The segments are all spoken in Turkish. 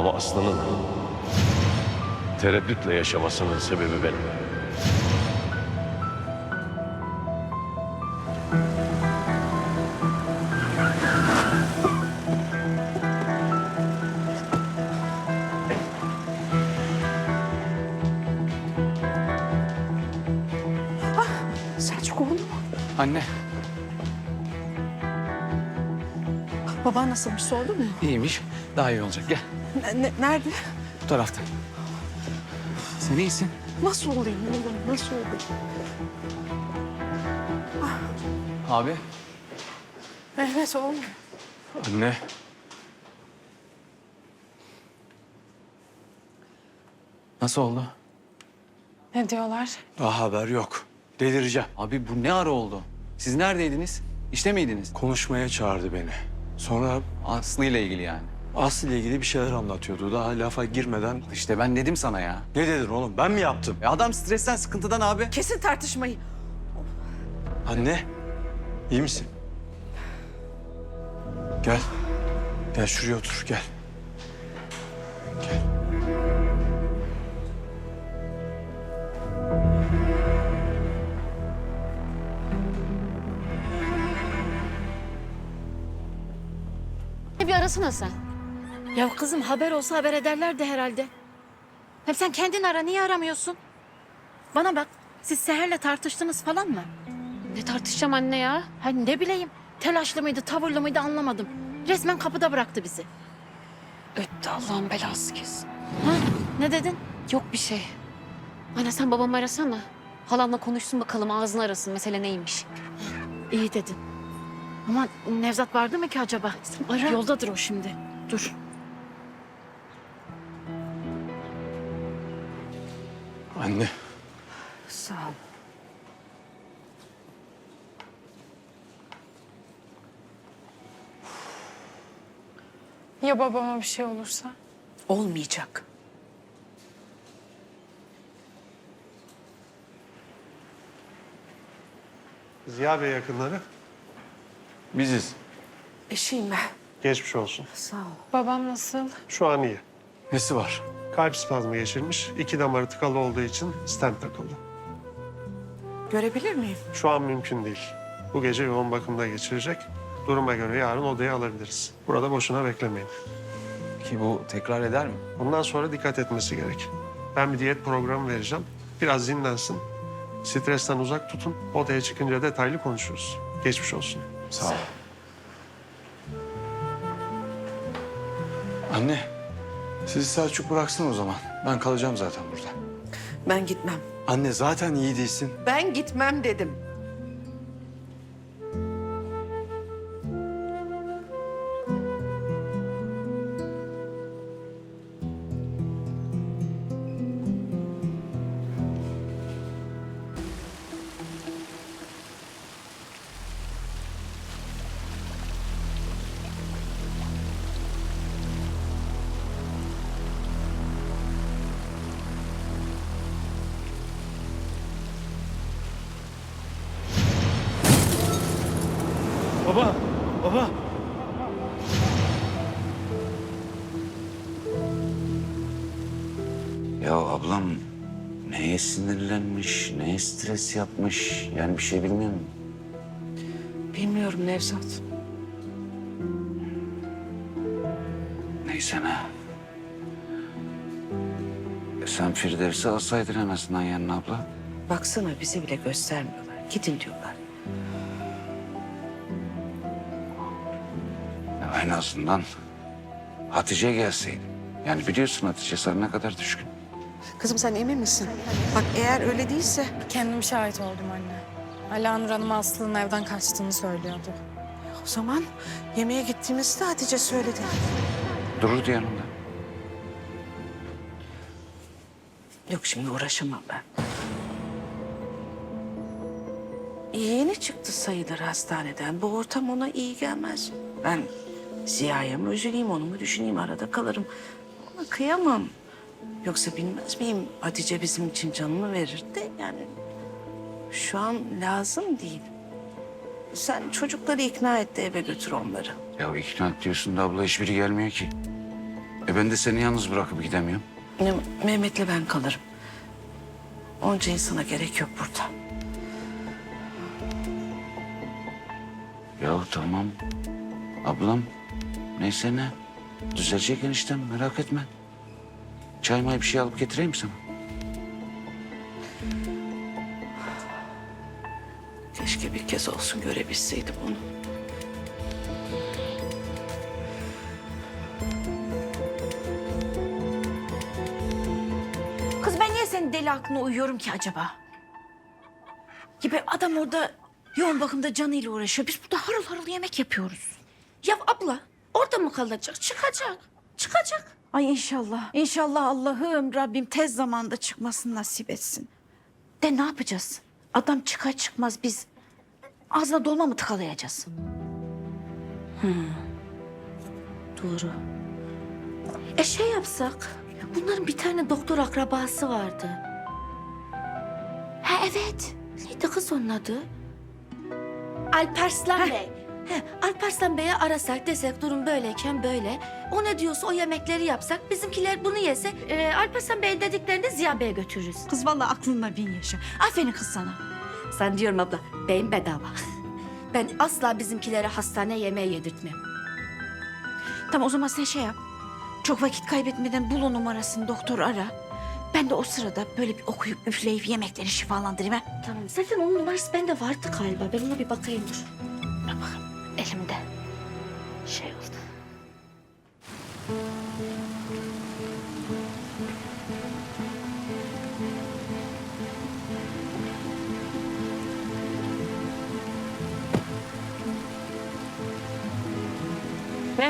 Ama Aslı'nın tereddütle yaşamasının sebebi benim. Selçuk oğlum. Anne, Baban nasılmış sordu mu? iyiymiş. Daha iyi olacak. Gel, Ne- ne- nerede? bu tarafta. Sen iyisin. Nasıl olayım oğlum? Nasıl olayım? Abi. Evet oğlum. Anne. Nasıl oldu? Ne diyorlar? Daha haber yok. Delireceğim. Abi bu ne ara oldu? Siz neredeydiniz? İşte miydiniz? Konuşmaya çağırdı beni. Sonra Aslı ile ilgili yani. Aslı ile ilgili bir şeyler anlatıyordu. Daha lafa girmeden... İşte ben dedim sana ya. Ne dedin oğlum? Ben mi yaptım? E adam stresten, sıkıntıdan abi. Kesin tartışmayı. Anne, iyi misin? Gel. Gel şuraya otur, gel. Gel. Bir arasana sen. Ya kızım haber olsa haber ederlerdi herhalde. Hem sen kendin ara niye aramıyorsun? Bana bak siz Seher'le tartıştınız falan mı? Ne tartışacağım anne ya? Hani ne bileyim telaşlı mıydı tavırlı mıydı anlamadım. Resmen kapıda bıraktı bizi. Öttü Allah'ın belası kesin. Ha, ne dedin? Yok bir şey. Anne sen babamı arasana. Halamla konuşsun bakalım ağzını arasın mesele neymiş. İyi dedin. Ama Nevzat vardı mı ki acaba? Ara. Yoldadır o şimdi. Dur. Anne, Sağ ol. Ya babama bir şey olursa? Olmayacak. Ziya Bey yakınları. biziz. Eşiyim ben. Geçmiş olsun. Sağ ol. Babam nasıl? Şu an iyi. Nesi var? Kalp spazmı geçirmiş. İki damarı tıkalı olduğu için stent takıldı. Görebilir miyim? Şu an mümkün değil. Bu gece yoğun bakımda geçirecek. Duruma göre yarın odaya alabiliriz. Burada boşuna beklemeyin. Ki bu tekrar eder mi? Bundan sonra dikkat etmesi gerek. Ben bir diyet programı vereceğim. Biraz dinlensin. Stresten uzak tutun. Odaya çıkınca detaylı konuşuruz. Geçmiş olsun. Sağ ol. Anne, sizi Selçuk bıraksın o zaman. Ben kalacağım zaten burada. Ben gitmem. Anne zaten iyi değilsin. Ben gitmem dedim. Baba, baba. Ya ablam neye sinirlenmiş, neye stres yapmış yani bir şey bilmiyor musun? Bilmiyorum Nevzat. Neyse ne. E sen Firdevs'i alsaydın en azından yanına abla. Baksana bizi bile göstermiyorlar. Gidin diyorlar. En azından Hatice gelseydi. Yani biliyorsun Hatice sana ne kadar düşkün. Kızım sen emin misin? Bak eğer öyle değilse Kendim şahit oldum anne. Alanur Hanım Aslı'nın evden kaçtığını söylüyordu. o zaman yemeğe gittiğimizde Hatice söyledi. Dururdu yanında. Yok şimdi uğraşamam ben. Yeni çıktı sayılır hastaneden. Bu ortam ona iyi gelmez. Ben Ziya'ya mı üzüleyim, onu mu düşüneyim, arada kalırım. Ona kıyamam. Yoksa bilmez miyim Hatice bizim için canını verir de yani şu an lazım değil. Sen çocukları ikna et de eve götür onları. Ya ikna et diyorsun da abla hiçbiri gelmiyor ki. E ben de seni yalnız bırakıp gidemiyorum. Ne- Mehmet'le ben kalırım. Onca insana gerek yok burada. Ya tamam. Ablam neyse ne. Düzelecek eniştem merak etme. Çay may bir şey alıp getireyim sana. Keşke bir kez olsun görebilseydim onu. Kız ben niye senin deli aklına uyuyorum ki acaba? Gibi adam orada yoğun bakımda canıyla uğraşıyor. Biz burada harıl harıl yemek yapıyoruz. Ya abla orada mı kalacak? Çıkacak. Çıkacak. Ay inşallah. İnşallah Allah'ım Rabbim tez zamanda çıkmasını nasip etsin. De ne yapacağız? Adam çıkar çıkmaz biz ağzına dolma mı tıkalayacağız? Doğru. E şey yapsak. Bunların bir tane doktor akrabası vardı. Ha evet. Neydi kız onun adı? Alparslan Bey. He, Alparslan Bey'e arasak desek durum böyleyken böyle. O ne diyorsa o yemekleri yapsak bizimkiler bunu yese e, Alparslan Bey dediklerini Ziya Bey'e götürürüz. Kız vallahi aklınla bin yaşa. Aferin kız sana. Sen diyorum abla, beyin bedava. Ben asla bizimkilere hastane yemeği yedirtmem. Tamam o zaman sen şey yap. Çok vakit kaybetmeden bul o numarasını doktor ara. Ben de o sırada böyle bir okuyup üfleyip yemekleri şifalandırayım ha. Tamam. Zaten onun numarası bende vardı galiba. Ben ona bir bakayım dur.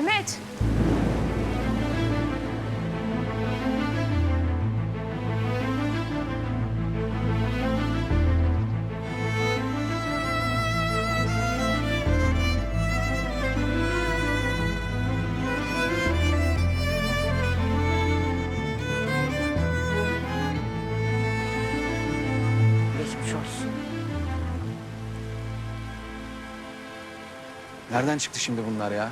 Mehmet. Geçmiş olsun. Nereden çıktı şimdi bunlar ya?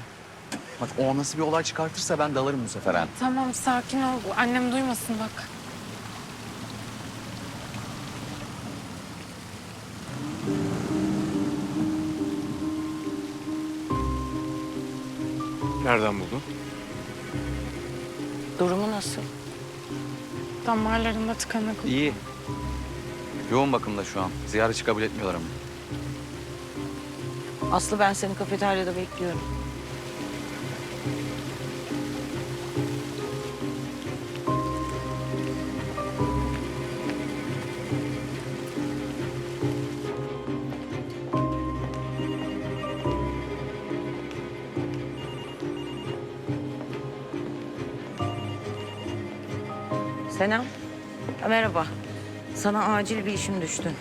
Bak o nasıl bir olay çıkartırsa ben dalarım bu sefer ha. Tamam sakin ol. Annem duymasın bak. Nereden buldun? Durumu nasıl? Damarlarında tıkanık. İyi. Yoğun bakımda şu an. Ziyaretçi kabul etmiyorlar ama. Aslı ben seni kafeteryada bekliyorum. Senem. Merhaba. Sana acil bir işim düştü.